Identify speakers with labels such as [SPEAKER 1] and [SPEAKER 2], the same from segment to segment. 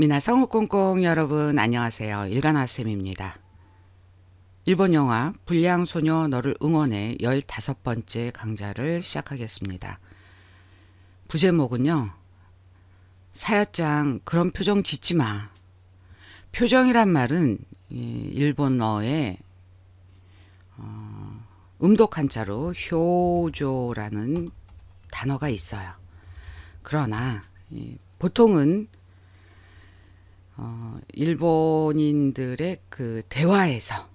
[SPEAKER 1] 미나성 꽁꽁 여러분 안녕하세요. 일간화 쌤입니다. 일본 영화 불량 소녀 너를 응원해 15번째 강좌를 시작하겠습니다. 부제목은요. 사야짱 그런 표정 짓지 마. 표정이란 말은 이 일본어의 어, 음독 한자로 효조라는 단어가 있어요. 그러나 이 보통은 어, 일본인들의 그 대화에서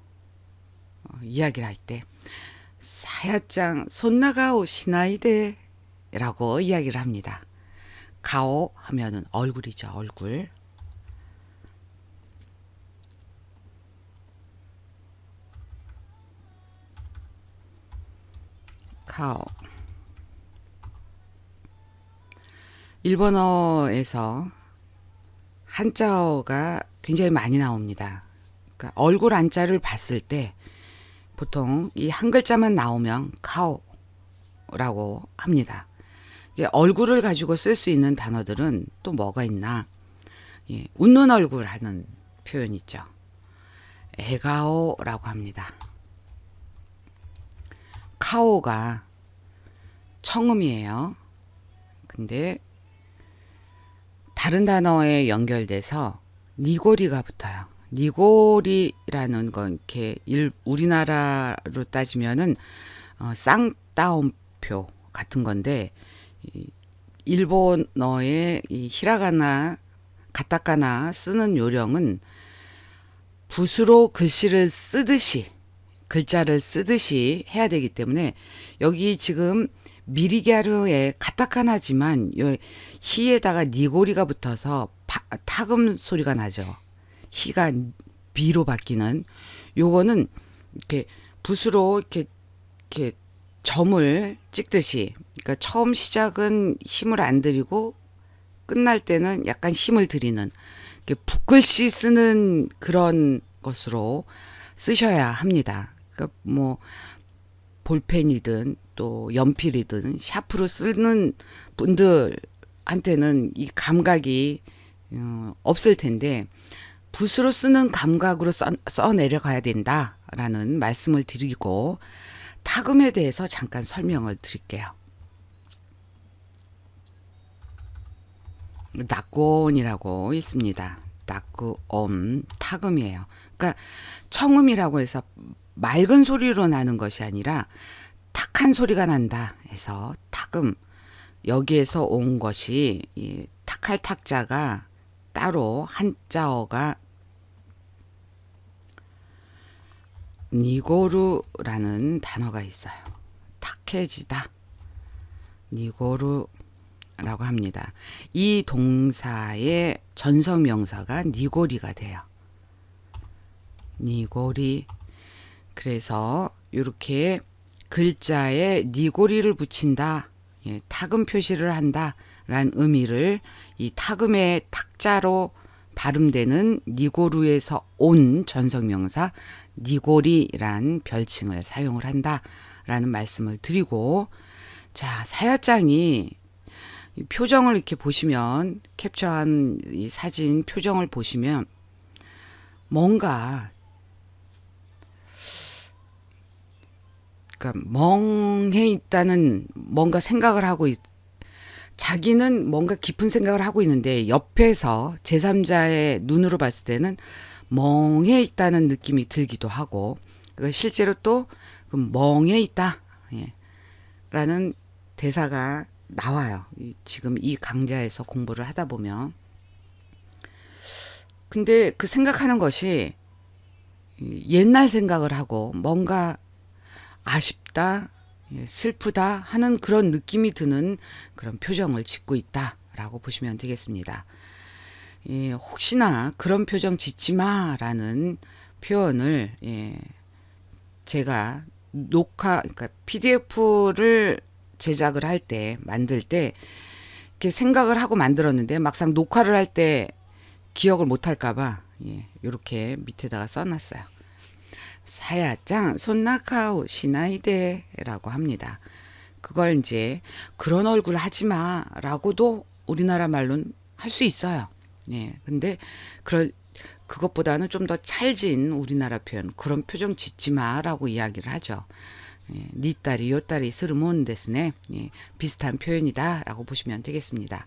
[SPEAKER 1] 어, 이야기를 할 때 사야짱 손나가오 시나이데라고 이야기를 합니다. 가오 하면은 얼굴이죠, 얼굴. 가오. 일본어에서 한자어가 굉장히 많이 나옵니다. 그러니까 얼굴 한자를 봤을 때 보통 이 한 글자만 나오면 카오라고 합니다. 얼굴을 가지고 쓸 수 있는 단어들은 또 뭐가 있나? 예, 웃는 얼굴 하는 표현 있죠. 에가오라고 합니다. 카오가 청음이에요. 근데 다른 단어에 연결돼서 니고리가 붙어요. 니고리라는 건 이렇게 일, 우리나라로 따지면은 어, 쌍따옴표 같은 건데 이, 일본어의 이 히라가나 가타카나 쓰는 요령은 붓으로 글씨를 쓰듯이 글자를 쓰듯이 해야 되기 때문에 여기 지금 미리갸르의 가타카나지만 요 히에다가 니고리가 붙어서 파, 타금 소리가 나죠. 히가 비로 바뀌는 요거는 이렇게 붓으로 이렇게 이렇게 점을 찍듯이 그러니까 처음 시작은 힘을 안 들이고 끝날 때는 약간 힘을 들이는 이렇게 붓글씨 쓰는 그런 것으로 쓰셔야 합니다. 그러니까 뭐 볼펜이든 또 연필이든 샤프로 쓰는 분들한테는 이 감각이 어, 없을 텐데 붓으로 쓰는 감각으로 써, 써 내려가야 된다라는 말씀을 드리고 타금에 대해서 잠깐 설명을 드릴게요. 낙곤이라고 있습니다. 낙구엄 타금이에요. 그러니까 청음이라고 해서 맑은 소리로 나는 것이 아니라 탁한 소리가 난다 해서 탁음 여기에서 온 것이 이 탁할 탁자가 따로 한자어가 니고루라는 단어가 있어요. 탁해지다. 니고루라고 합니다. 이 동사의 전성 명사가 니고리가 돼요. 니고리. 그래서 이렇게 글자에 니고리를 붙인다. 예, 타금 표시를 한다라는 의미를 이 타금의 탁자로 발음되는 니고루에서 온 전성명사 니고리란 별칭을 사용을 한다 라는 말씀을 드리고 자 사야장이 이 표정을 이렇게 보시면 캡처한 이 사진 표정을 보시면 뭔가 그러니까 멍해 있다는 뭔가 생각을 하고 있, 자기는 뭔가 깊은 생각을 하고 있는데 옆에서 제3자의 눈으로 봤을 때는 멍해 있다는 느낌이 들기도 하고 그 실제로 또그 멍해 있다 예, 라는 대사가 나와요. 이- 지금 이 강좌에서 공부를 하다 보면 근데 그 생각하는 것이 이 옛날 생각을 하고 뭔가 아쉽다, 예, 슬프다 하는 그런 느낌이 드는 그런 표정을 짓고 있다라고 보시면 되겠습니다. 예, 혹시나 그런 표정 짓지 마라는 표현을 예, 제가 녹화, 그러니까 PDF를 제작을 할 때, 만들 때 이렇게 생각을 하고 만들었는데 막상 녹화를 할 때 기억을 못 할까봐 예, 이렇게 밑에다가 써놨어요. 사야짱 손나카오 시나이데라고 합니다. 그걸 이제 그런 얼굴 하지 마라고도 우리나라 말로는 할 수 있어요. 예. 근데 그런 그것보다는 좀 더 찰진 우리나라 표현 그런 표정 짓지 마라고 이야기를 하죠. 예, 니 딸이 요 딸이 스르몬 데스네 예, 비슷한 표현이다 라고 보시면 되겠습니다.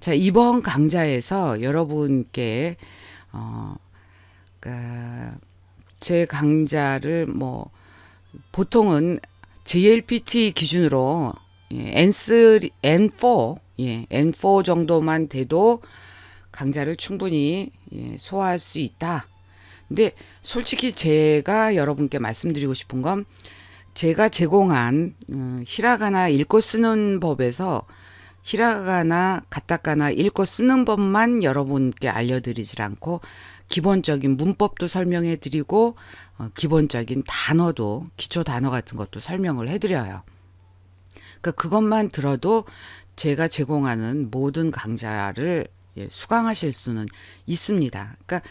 [SPEAKER 1] 자 이번 강좌에서 여러분께 어, 그러니까 제 강좌를 뭐 보통은 JLPT 기준으로 예, N3, N4, 예, N4 정도만 돼도 강좌를 충분히 예, 소화할 수 있다. 근데 솔직히 제가 여러분께 말씀드리고 싶은 건 제가 제공한 어, 히라가나 읽고 쓰는 법에서 히라가나 가타카나 읽고 쓰는 법만 여러분께 알려드리질 않고 기본적인 문법도 설명해 드리고 어, 기본적인 단어도 기초 단어 같은 것도 설명을 해 드려요. 그러니까 그것만 들어도 제가 제공하는 모든 강좌를 예, 수강하실 수는 있습니다. 그러니까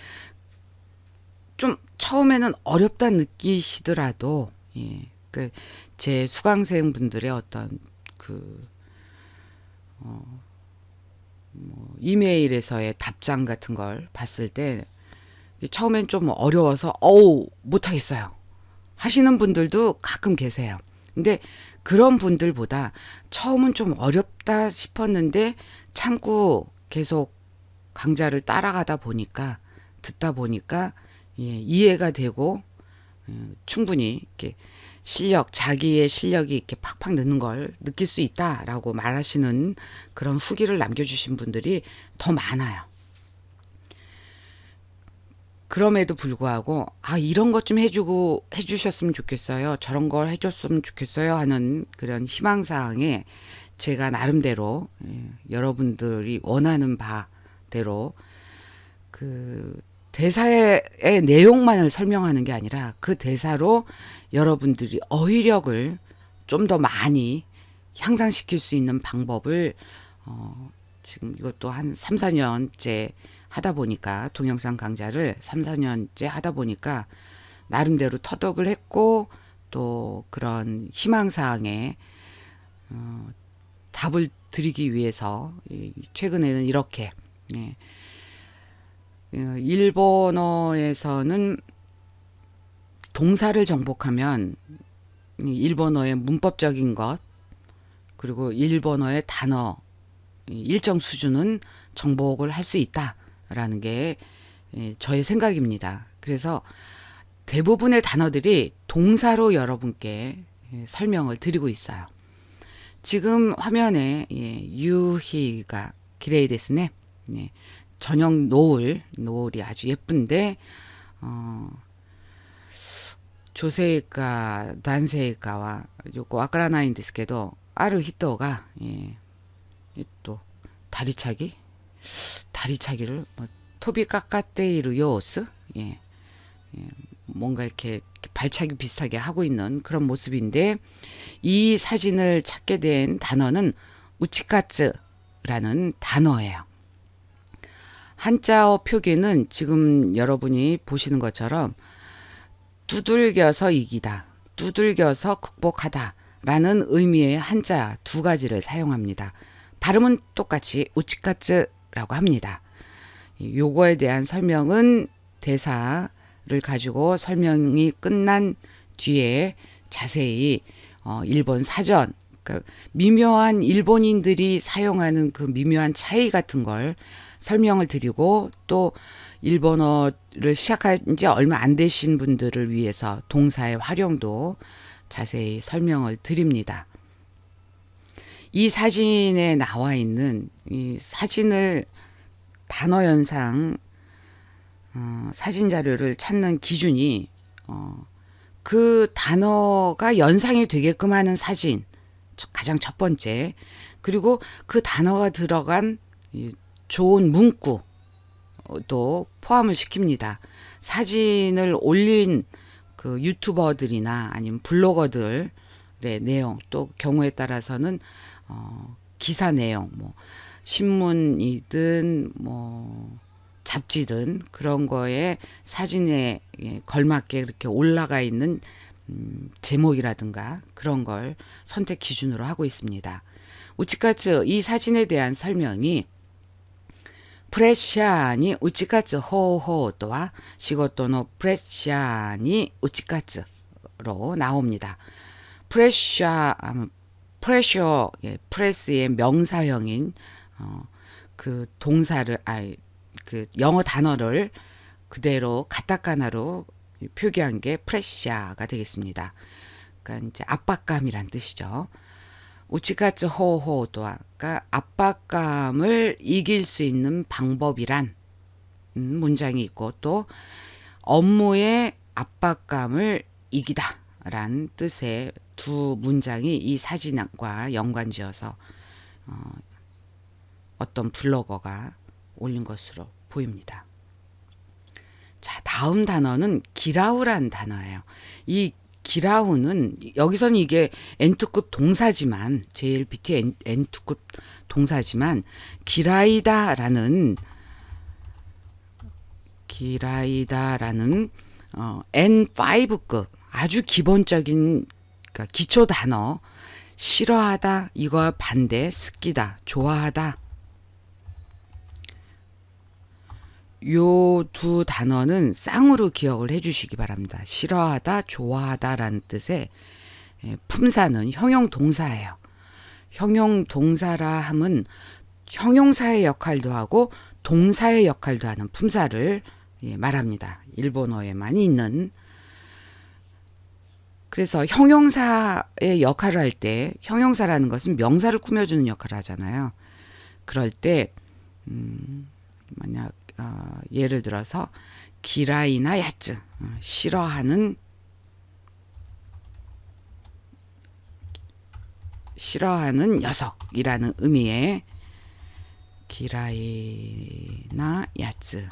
[SPEAKER 1] 좀 처음에는 어렵다 느끼시더라도 예, 그제 수강생 분들의 어떤 그 어, 뭐 이메일에서의 답장 같은 걸 봤을 때 처음엔 좀 어려워서 어우 못하겠어요 하시는 분들도 가끔 계세요. 근데 그런 분들보다 처음은 좀 어렵다 싶었는데 참고 계속 강좌를 따라가다 보니까 듣다 보니까 예, 이해가 되고 예, 충분히 이렇게 실력 자기의 실력이 이렇게 팍팍 느는 걸 느낄 수 있다라고 말하시는 그런 후기를 남겨주신 분들이 더 많아요. 그럼에도 불구하고 아 이런 것 좀 해주고 해주셨으면 좋겠어요. 저런 걸 해줬으면 좋겠어요 하는 그런 희망 사항에 제가 나름대로 예, 여러분들이 원하는 바대로 그 대사의 내용만을 설명하는 게 아니라 그 대사로 여러분들이 어휘력을 좀 더 많이 향상시킬 수 있는 방법을 어 지금 이것도 한 3, 4년째 하다 보니까 동영상 강좌를 3, 4년째 하다 보니까 나름대로 터득을 했고 또 그런 희망 사항에 어 답을 드리기 위해서 최근에는 이렇게 예. 어, 일본어에서는 동사를 정복하면 일본어의 문법적인 것 그리고 일본어의 단어 일정 수준은 정복을 할 수 있다라는 게 예, 저의 생각입니다. 그래서 대부분의 단어들이 동사로 여러분께 예, 설명을 드리고 있어요. 지금 화면에 예, 유희가 기레이 데스네. 예, 저녁 노을, 노을이 아주 예쁜데 어, 조세가 난세가와 요거 와카라나인 데스케도 아르 히토가 예, 또 다리차 기 다리차기를 뭐, 토비 깎아떼이르 요스 예, 예, 뭔가 이렇게, 이렇게 발차기 비슷하게 하고 있는 그런 모습인데 이 사진을 찾게 된 단어는 우치카츠라는 단어예요. 한자어 표기는 지금 여러분이 보시는 것처럼 두들겨서 이기다, 두들겨서 극복하다 라는 의미의 한자 두 가지를 사용합니다. 발음은 똑같이 우치카츠라고 합니다. 요거에 대한 설명은 대사를 가지고 설명이 끝난 뒤에 자세히 어, 일본 사전, 그러니까 미묘한 일본인들이 사용하는 그 미묘한 차이 같은 걸 설명을 드리고 또 일본어를 시작한 지 얼마 안 되신 분들을 위해서 동사의 활용도 자세히 설명을 드립니다. 이 사진에 나와 있는 이 사진을 단어 연상 어, 사진 자료를 찾는 기준이 어, 그 단어가 연상이 되게끔 하는 사진 가장 첫 번째 그리고 그 단어가 들어간 좋은 문구 도 포함을 시킵니다. 사진을 올린 그 유튜버들이나 아니면 블로거들의 내용 또 경우에 따라서는 어, 기사 내용 뭐 신문이든 뭐 잡지든 그런 거에 사진에 예, 걸맞게 이렇게 올라가 있는 음, 제목이라든가 그런 걸 선택 기준으로 하고 있습니다. 우치카츠 이 사진에 대한 설명이 プレッシャーに打ち勝つ方法とは仕事のプレッシャーに打ち勝つ로 나옵니다. 프레셔, 아, 프레셔, 예, 프레스의 명사형인 어, 그 동사를, 아, 그 영어 단어를 그대로 가타카나로 표기한 게 프레셔가 되겠습니다. 그러니까 이제 압박감이란 뜻이죠. 우치카츠 호호도아, 그러니까 압박감을 이길 수 있는 방법이란 음, 문장이 있고 또 업무의 압박감을 이기다란 뜻의 두 문장이 이 사진과 연관지어서 어, 어떤 블로거가 올린 것으로 보입니다. 자, 다음 단어는 기라우란 단어예요. 이 기라우는 여기서는 이게 N2급 동사지만 JLBT N, N2급 동사지만 기라이다라는 기라이다라는 어, N5급 아주 기본적인 그러니까 기초 단어. 싫어하다 이거와 반대 스키다 좋아하다 요 두 단어는 쌍으로 기억을 해 주시기 바랍니다. 싫어하다, 좋아하다라는 뜻의 예, 품사는 형용 동사예요. 형용 동사라 함은 형용사의 역할도 하고 동사의 역할도 하는 품사를 예, 말합니다. 일본어에만 있는 그래서 형용사의 역할을 할 때 형용사라는 것은 명사를 꾸며주는 역할을 하잖아요. 그럴 때 음, 만약 어, 예를 들어서 기라이나 야츠 어, 싫어하는 싫어하는 녀석이라는 의미의 기라이나 야츠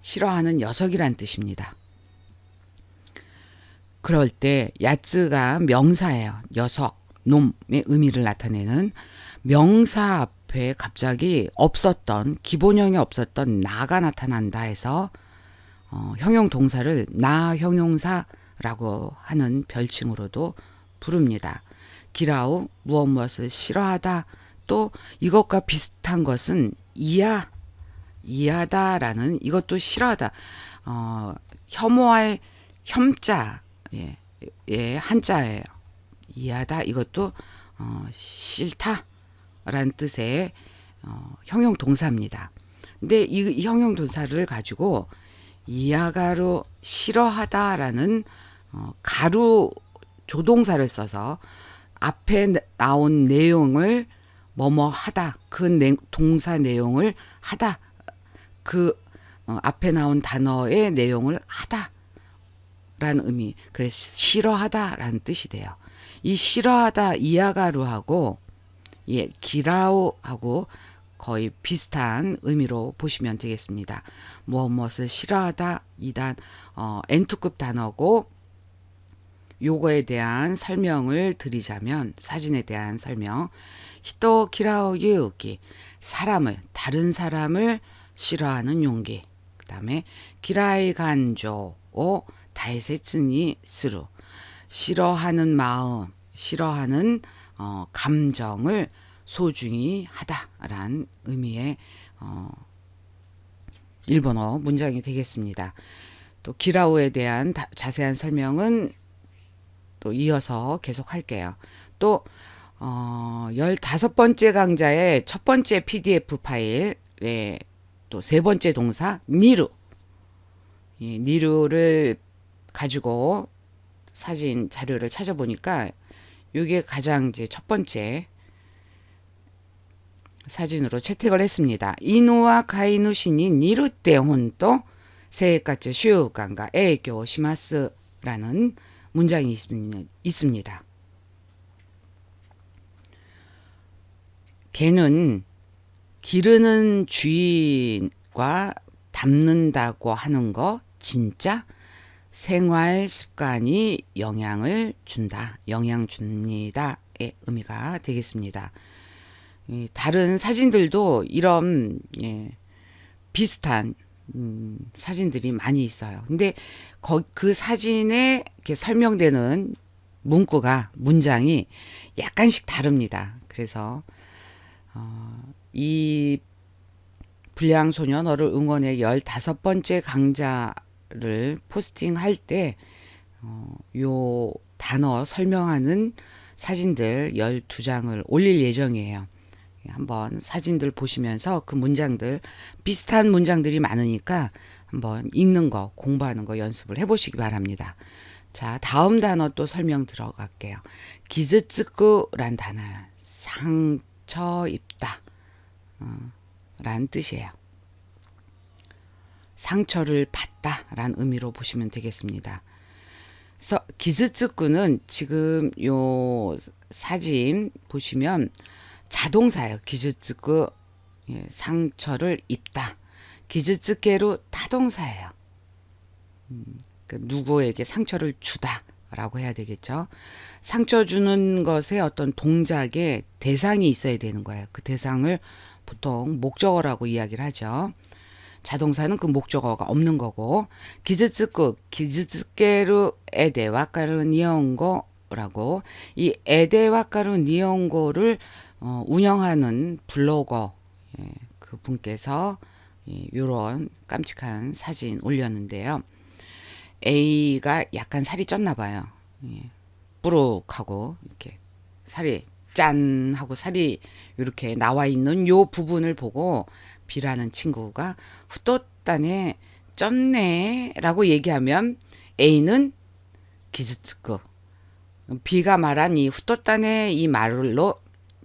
[SPEAKER 1] 싫어하는 녀석이란 뜻입니다. 그럴 때 야츠가 명사예요. 녀석, 놈의 의미를 나타내는 명사 앞에 갑자기 없었던 기본형이 없었던 나가 나타난다 해서 어, 형용 동사를 나 형용사라고 하는 별칭으로도 부릅니다. 기라우 무엇 무엇을 싫어하다 또 이것과 비슷한 것은 이야 이하다라는 이것도 싫어하다 어, 혐오할 혐자 예, 예 한자예요. 이하다 이것도 어, 싫다 라는 뜻의 어, 형용 동사입니다. 근데 이, 이 형용 동사를 가지고 이하가로 싫어하다라는 어, 가루 조동사를 써서 앞에 나온 내용을 뭐뭐 하다 그 내, 동사 내용을 하다 그 어, 앞에 나온 단어의 내용을 하다 라는 의미 그래서 싫어하다 라는 뜻이 돼요. 이 싫어하다 이하가루하고 예 기라우하고 거의 비슷한 의미로 보시면 되겠습니다. 무엇 무엇을 싫어하다 이단 어, N2급 단어고 요거에 대한 설명을 드리자면 사진에 대한 설명. 히토 기라우 유기 사람을 다른 사람을 싫어하는 용기. 그 다음에 기라이 간조 오 다이세츠니 스루. 싫어하는 마음 싫어하는 어, 감정을 소중히 하다라는 의미의 어, 일본어 문장이 되겠습니다. 또 기라우에 대한 다, 자세한 설명은 또 이어서 계속 할게요. 또 어, 15번째 강좌의 첫 번째 PDF 파일에 또 세 번째 동사 니루 예, 니루를 가지고 사진 자료를 찾아보니까 이게 가장 이제 첫 번째 사진으로 채택을 했습니다. 이누와 가이누 신이 때 혼또 세까지 슈간가 애교 시마스라는 문장이 있습니다. 개는 기르는 주인과 닮는다고 하는 거 진짜 생활 습관이 영향을 준다, 영향 줍니다의 의미가 되겠습니다. 다른 사진들도 이런 예, 비슷한 음, 사진들이 많이 있어요. 근데 거, 그 사진에 이렇게 설명되는 문구가 문장이 약간씩 다릅니다. 그래서 어, 이 불량 소녀 너를 응원해 15번째 강좌 를 포스팅할 때 어, 요 단어 설명하는 사진들 12장을 올릴 예정이에요. 예, 한번 사진들 보시면서 그 문장들 비슷한 문장들이 많으니까 한번 읽는 거 공부하는 거 연습을 해보시기 바랍니다. 자 다음 단어 또 설명 들어갈게요. 기즈츠쿠란 단어요. 상처 입다 어, 란 뜻이에요. 상처를 받다라는 의미로 보시면 되겠습니다. 그래서 기즈츠쿠는 지금 요 사진 보시면 자동사예요. 기즈츠쿠 예, 상처를 입다. 기즈츠케로 타동사예요. 음, 그 누구에게 상처를 주다 라고 해야 되겠죠. 상처 주는 것에 어떤 동작에 대상이 있어야 되는 거예요. 그 대상을 보통 목적어라고 이야기를 하죠. 자동사는 그 목적어가 없는 거고 기즈츠쿠 기즈츠케루 에데 와카루 니온고라고 이 에데 와카루 니온고를 어, 운영하는 블로거 예, 그 분께서 예, 요런 깜찍한 사진 올렸는데요. A가 약간 살이 쪘나 봐요. 예, 뿌룩하고 이렇게 살이 짠 하고 살이 이렇게 나와 있는 요 부분을 보고 B라는 친구가 후또단에 쪘네라고 얘기하면 A는 기즈츠쿠 B가 말한 이 후또단의 이 말로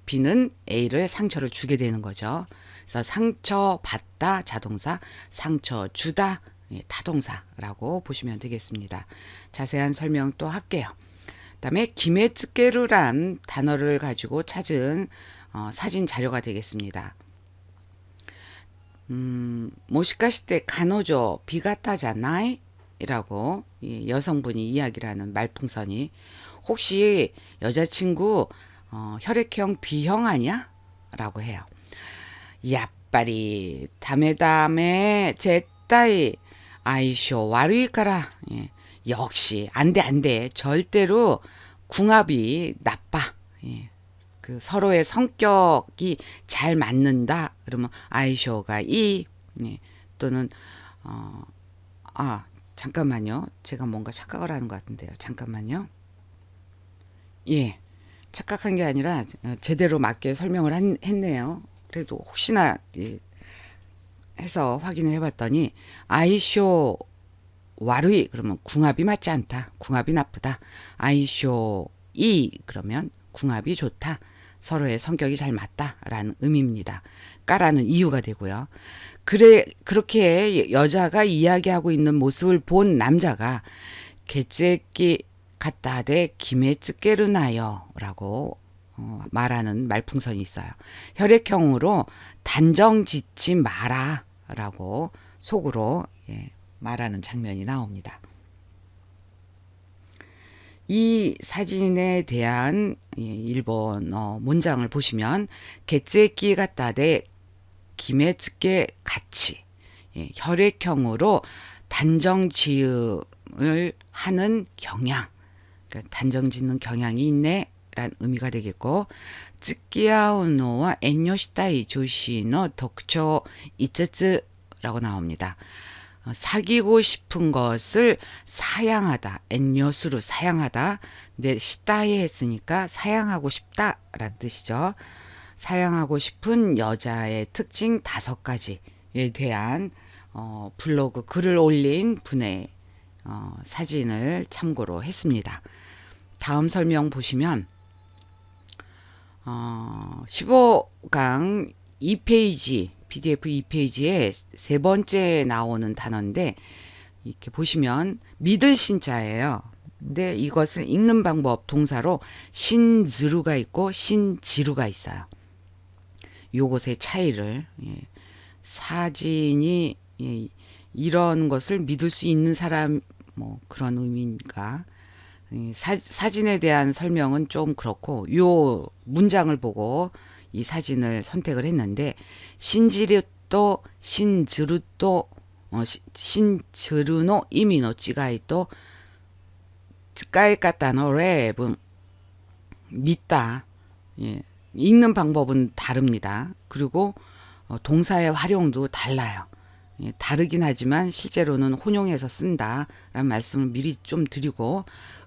[SPEAKER 1] B는 A를 상처를 주게 되는 거죠. 그래서 상처 받다 자동사, 상처 주다 예, 타동사라고 보시면 되겠습니다. 자세한 설명 또 할게요. 그다음에 기메츠케루란 단어를 가지고 찾은 어, 사진 자료가 되겠습니다. 음, 모시카시테 가노조 비가타잖아이? 라고 이 여성분이 이야기를 하는 말풍선이 혹시 여자친구 어, 혈액형 B형 아니야? 라고 해요. 야빠리 다메다메 제따이 아이쇼 와르이까라 예. 역시 안돼 안돼 절대로 궁합이 나빠 예. 그 서로의 성격이 잘 맞는다 그러면 아이쇼가 이 예. 또는 어, 아 잠깐만요 제가 뭔가 착각을 하는 것 같은데요 잠깐만요 예 착각한 게 아니라 어, 제대로 맞게 설명을 한, 했네요 그래도 혹시나 예, 해서 확인을 해봤더니 아이쇼 와루이 그러면 궁합이 맞지 않다. 궁합이 나쁘다. 아이쇼 이 그러면 궁합이 좋다. 서로의 성격이 잘 맞다라는 의미입니다. 까라는 이유가 되고요. 그래 그렇게 여자가 이야기하고 있는 모습을 본 남자가 개째끼 갖다대 김에츠게르나요라고 어, 말하는 말풍선이 있어요. 혈액형으로 단정 짓지 마라라고 속으로 예, 말하는 장면이 나옵니다. 이 사진에 대한 예, 일본어 문장을 보시면 개체끼 같다대 김해측계 같이 예, 혈액형으로 단정지음을 하는 경향 그러니까 단정짓는 경향이 있네 라는 의미가 되겠고 쯔끼아오노와 엔요시타이 조시의 독초 이츠츠라고 나옵니다. 어, 사귀고 싶은 것을 사양하다, 엔요스로 사양하다. 근데 시타이 했으니까 사양하고 싶다라는 뜻이죠. 사양하고 싶은 여자의 특징 다섯 가지에 대한 어, 블로그 글을 올린 분의 어, 사진을 참고로 했습니다. 다음 설명 보시면 어, 15강 2페이지, PDF 2페이지에 세 번째 나오는 단어인데, 이렇게 보시면 믿을 신자예요. 근데 이것을 읽는 방법 동사로 신즈루가 있고 신지루가 있어요. 요것의 차이를 예, 사진이 예, 이런 것을 믿을 수 있는 사람 뭐 그런 의미인가 사, 사진에 대한 설명은 좀 그렇고 요 문장을 보고 이 사진을 선택을 했는데 신지르또 신즈루또 어, 신즈루노 이미노 찌가이또 찌가이 까따노 랩은 믿다 예, 읽는 방법은 다릅니다. 그리고 어, 동사의 활용도 달라요. 예, 다르긴 하지만 실제로는 혼용해서 쓴다라는 말씀을 미리 좀 드리고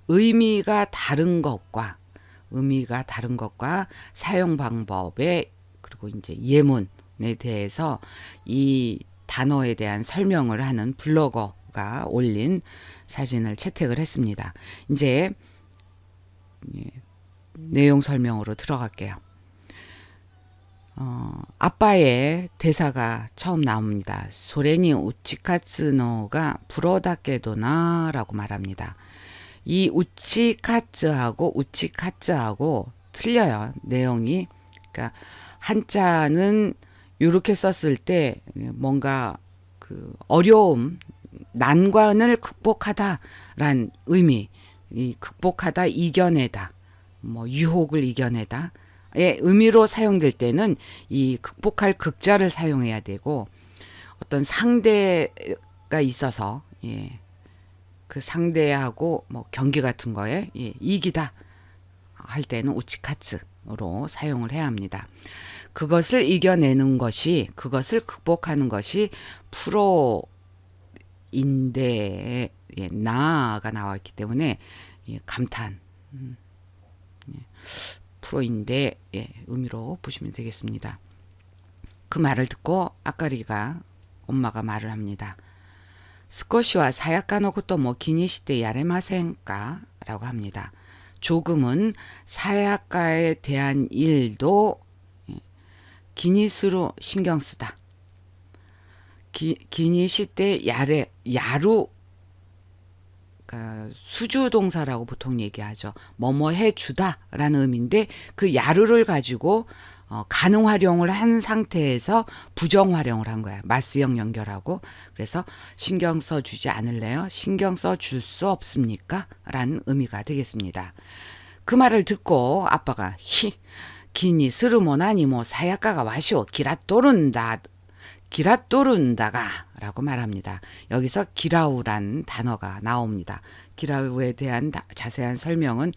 [SPEAKER 1] 의미가 다른 것과 의미가 다른 것과 사용 방법에 그리고 이제 예문에 대해서 이 단어에 대한 설명을 하는 블로거가 올린 사진을 채택을 했습니다. 이제 예, 내용 설명으로 들어갈게요. 어, 아빠의 대사가 처음 나옵니다. 소레니 우치카츠노가 부러다케도나라고 말합니다. 이 우치카츠하고 우치카츠하고 틀려요. 내용이. 그러니까 한자는 이렇게 썼을 때 뭔가 그 어려움, 난관을 극복하다란 의미, 이 극복하다, 이겨내다, 뭐 유혹을 이겨내다. 의 의미로 사용될 때는 이 극복할 극자를 사용해야 되고 어떤 상대가 있어서 예, 그 상대하고 뭐 경기 같은 거에 예, 이기다 할 때는 우치카츠로 사용을 해야 합니다. 그것을 이겨내는 것이 그것을 극복하는 것이 프로인데 예, 나가 나왔기 때문에 예, 감탄 음, 예, 프로인데 예, 의미로 보시면 되겠습니다. 그 말을 듣고 아까리가 엄마가 말을 합니다. 스코시와 사약가노 것도 뭐 기니시대 야레마센까 라고 합니다. 조금은 사약가에 대한 일도 예, 기니스로 신경 쓰다. 기, 기니시대 야레 야루 그러니까 수주 동사라고 보통 얘기하죠. 뭐뭐 해 주다 라는 의미인데 그 야루를 가지고 어, 가능 활용을 한 상태에서 부정 활용을 한 거야. 마스형 연결하고 그래서 신경 써 주지 않을래요? 신경 써 줄 수 없습니까? 라는 의미가 되겠습니다. 그 말을 듣고 아빠가 히 기니 스르모나니 뭐 사약가가 와시오 기라 또른다 기라 또른다가 라고 말합니다. 여기서 기라우란 단어가 나옵니다. 기라우에 대한 다- 자세한 설명은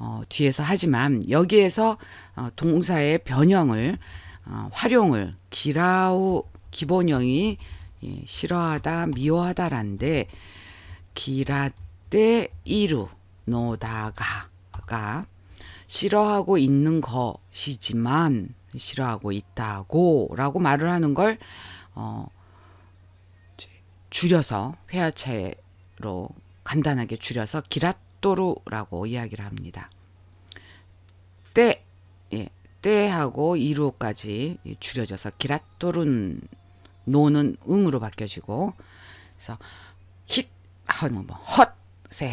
[SPEAKER 1] 어, 뒤에서 하지만 여기에서 어, 동사의 변형을 어, 활용을 기라우 기본형이 예, 싫어하다 미워하다란데 기라떼 이루 노다가가 싫어하고 있는 것이지만 싫어하고 있다고 라고 말을 하는 걸 어, 줄여서 회화체로 간단하게 줄여서 기 라또루라고 이야기를 합니다. 때, 예, 때하고 이루까지 줄여져서 기라또룬 노는 응으로 바뀌어지고 그래서 힛 하면 뭐 헛, 새